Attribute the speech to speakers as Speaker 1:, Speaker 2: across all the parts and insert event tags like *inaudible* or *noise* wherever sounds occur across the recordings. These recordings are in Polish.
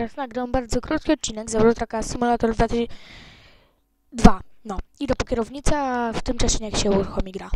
Speaker 1: teraz nagram bardzo krótki odcinek z Eurotraka Simulator 2002. No, idę po kierownicę, a w tym czasie niech się uruchomi gra.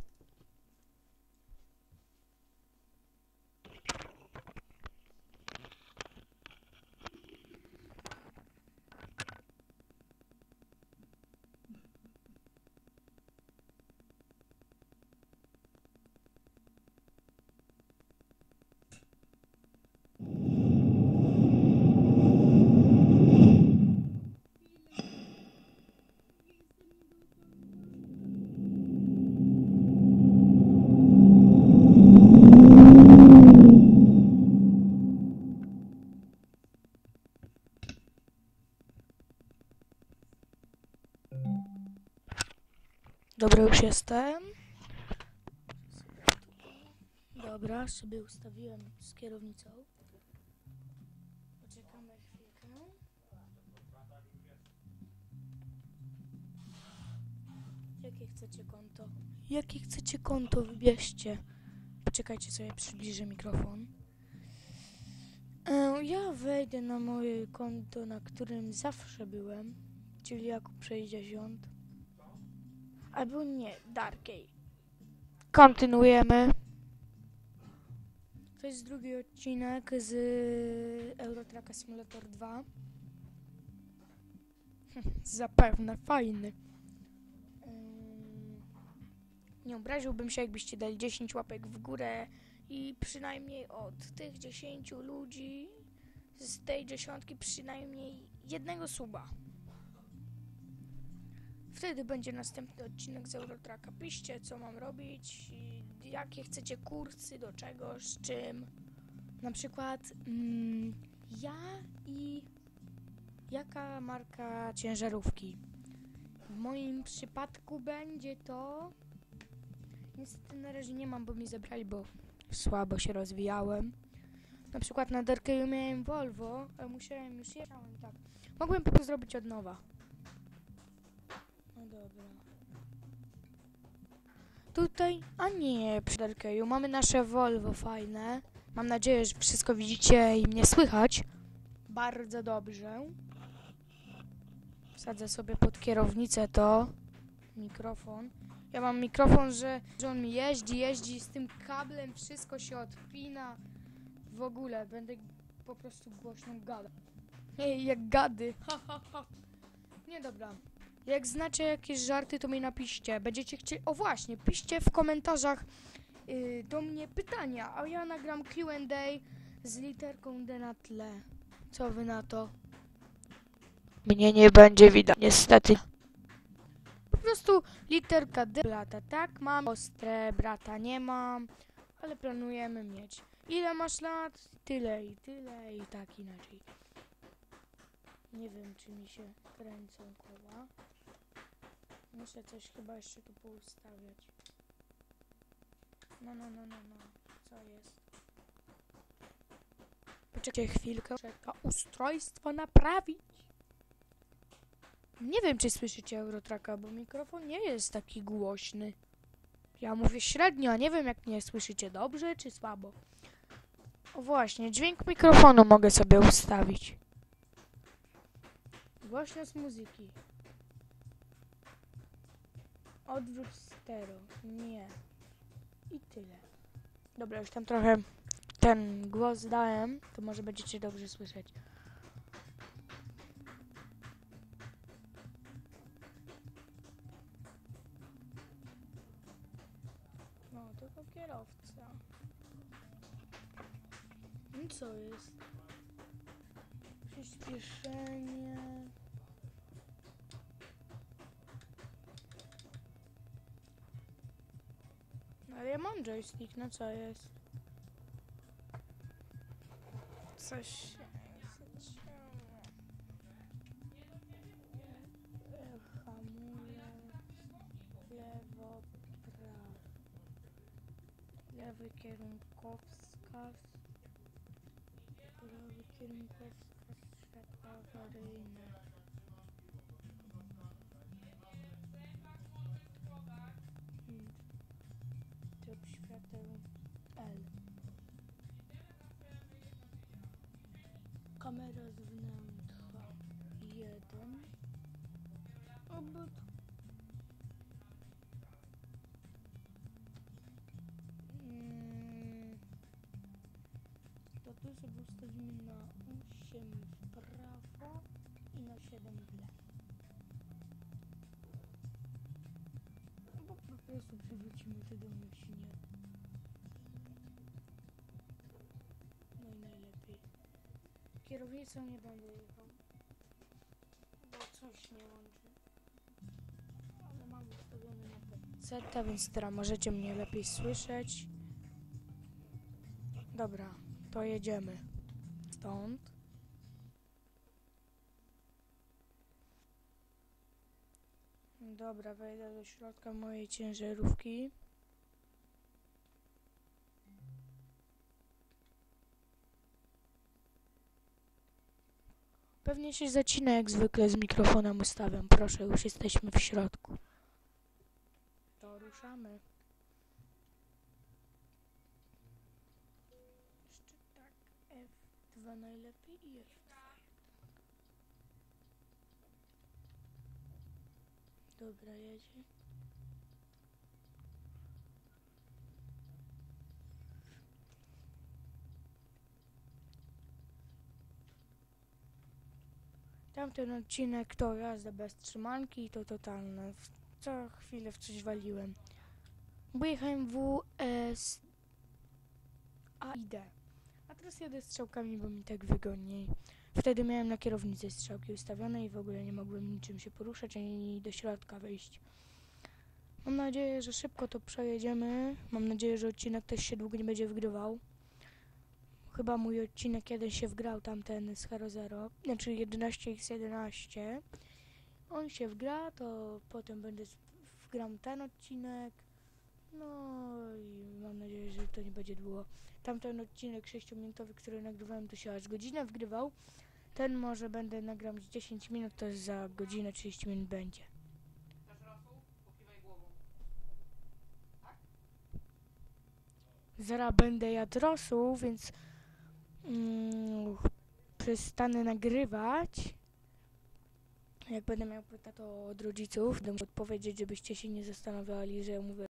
Speaker 1: Dobra, już jestem. Dobra, sobie ustawiłem z kierownicą. Poczekamy chwilkę. Jakie chcecie konto? Jakie chcecie konto? Wybierzcie. Poczekajcie sobie, przybliżę mikrofon. E, Ja wejdę na moje konto, na którym zawsze byłem, czyli Jakub 60. Albo nie, Darkej. Kontynuujemy. To jest drugi odcinek z Eurotraka Simulator 2. *laughs* Zapewne fajny. Nie obraziłbym się, jakbyście dali 10 łapek w górę i przynajmniej od tych 10 ludzi z tej dziesiątki przynajmniej jednego suba. Wtedy będzie następny odcinek z Eurotraka. Piszcie, co mam robić, jakie chcecie kursy, do czego, z czym. Na przykład mm, ja i jaka marka ciężarówki. W moim przypadku będzie to... Niestety na razie nie mam, bo mi zabrali, bo słabo się rozwijałem. Na przykład na Derkeju miałem Volvo, ale musiałem już jechałem tak. Mogłem po prostu zrobić od nowa. Dobra. Tutaj, a nie, przy Derkeju mamy nasze Volvo fajne. Mam nadzieję, że wszystko widzicie i mnie słychać. Bardzo dobrze. Wsadzę sobie pod kierownicę to mikrofon. Ja mam mikrofon, że, że on mi jeździ, jeździ z tym kablem, wszystko się odpina. W ogóle będę po prostu głośno gadał. Ej, jak gady. *laughs* Ha, ha, ha. Nie dobra. Jak znacie jakieś żarty, to mi napiszcie. Będziecie chcieli. O właśnie, piszcie w komentarzach y, do mnie pytania, a ja nagram QA z literką D na tle. Co wy na to? Mnie nie będzie widać, niestety. Po prostu literka D lata, tak? Mam ostre, brata nie mam, ale planujemy mieć. Ile masz lat? Tyle i tyle i tak inaczej. Nie wiem, czy mi się kręcą koła. Muszę coś chyba jeszcze tu poustawiać. No, no, no, no, no. Co jest? Poczekajcie chwilkę. Czeka ustrojstwo naprawić. Nie wiem, czy słyszycie Eurotraka, bo mikrofon nie jest taki głośny. Ja mówię średnio, a nie wiem, jak mnie słyszycie dobrze czy słabo. O właśnie, dźwięk mikrofonu mogę sobie ustawić. Głośność muzyki. Odwróć stereo. Nie. I tyle. Dobra, już tam trochę ten głos dałem, to może będziecie dobrze słyszeć. No, tylko kierowca. I co jest? Przyspieszenie. Ale ja mam joystick, no co jest? Coś się Hamuję. Lewo, prawo. Lewy kierunkowskaz. Prawy kierunkowskaz. Światło awaryjne. helikopter.pl Kamera z wnętrza 1 Obrót Statusy hmm. ustawimy na 8 w prawo i na 7 w lewo. No po prostu przywrócimy to do myślenia. Kierownicą nie będę jechał. Bo coś nie łączy. Ale mam ustawiony na PC, więc teraz możecie mnie lepiej słyszeć. Dobra, to jedziemy. Stąd. Dobra, wejdę do środka mojej ciężarówki. Pewnie się zacina jak zwykle z mikrofonem ustawiam. Proszę, już jesteśmy w środku. To ruszamy. Jeszcze tak, F2 najlepiej i F2. Dobra, jedzie. Tamten odcinek to jazda bez trzymanki, to totalne. W- Co chwilę w coś waliłem. Bo jechałem W, S, A i D. A teraz jadę strzałkami, bo mi tak wygodniej. Wtedy miałem na kierownicy strzałki ustawione i w ogóle nie mogłem niczym się poruszać ani do środka wejść. Mam nadzieję, że szybko to przejedziemy. Mam nadzieję, że odcinek też się długo nie będzie wgrywał. Chyba mój odcinek jeden się wgrał, tamten z Hero Zero, znaczy 11x11. On się wgra, to potem będę wgram ten odcinek. No i mam nadzieję, że to nie będzie długo. Tamten odcinek 6-minutowy, który nagrywałem, to się aż godzinę wgrywał. Ten może będę nagram z 10 minut, to za godzinę 30 minut będzie.
Speaker 2: Głową.
Speaker 1: Zaraz będę jadł rosół, więc mm, przestanę nagrywać. Jak będę miał pytać to od rodziców, będę mógł odpowiedzieć, żebyście się nie zastanawiali, że mówię